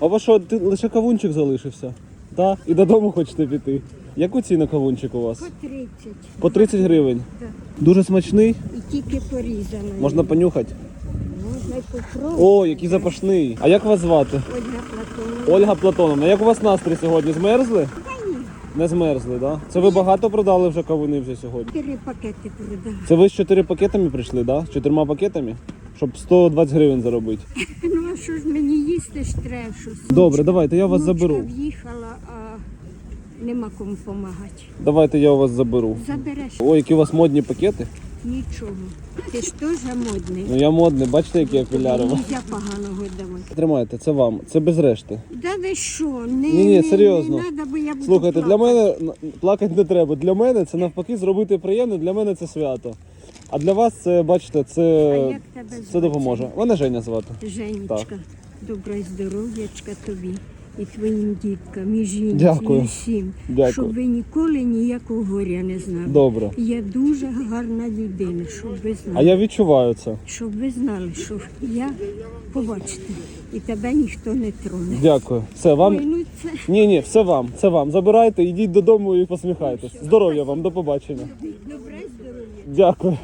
А ви що, ти лише кавунчик залишився? Так? І додому хочете піти. Яку ціну кавунчик у вас? По 30. По 30 гривень. Так. Дуже смачний. І тільки порізано. Можна понюхати. Можна й попробувати. О, який запашний. А як вас звати? Ольга Платонова. Ольга Платоновна. Як у вас настрій сьогодні? Змерзли? Та ні, Не змерзли, так? Да? Це ви багато продали вже кавуни вже сьогодні? чотири пакети продав. Це ви з чотири пакетами прийшли, да? З чотирма пакетами? Щоб 120 гривень заробити. Ну а що ж мені їсти ж треба щось? Добре, давайте я вас Внучка заберу. в'їхала, а нема кому допомагати. Давайте я у вас заберу. Забереш Ой, які у вас модні пакети. нічого. Ти ж теж модний. Ну я модний, бачите, які окуляри. у вас? Нельзя поганого давати. Тримайте, це вам. Це без решти. Да ви що? Не, Ні-ні, не, серйозно. Не надо, бо я буду Слухайте, для плакати. мене плакати не треба. Для мене це навпаки зробити приємно, для мене це свято. А для вас це, бачите, А це, як тебе це звати? допоможе. Мене Женя звати. Женечка, доброго здоров'ячка тобі і твоїм діткам, і жінці, Дякую. і всім. Дякую. Щоб ви ніколи ніякого горя не знали. Добре. Я дуже гарна людина, щоб ви знали. А я відчуваю це. Щоб ви знали, що я побачите, і тебе ніхто не троне. Дякую. Все, вам. Ой, ну це Ні, ні, все вам, це вам. Забирайте, йдіть додому і посміхайтесь. Здоров'я вам, до побачення. добре здоров'я. Дякую.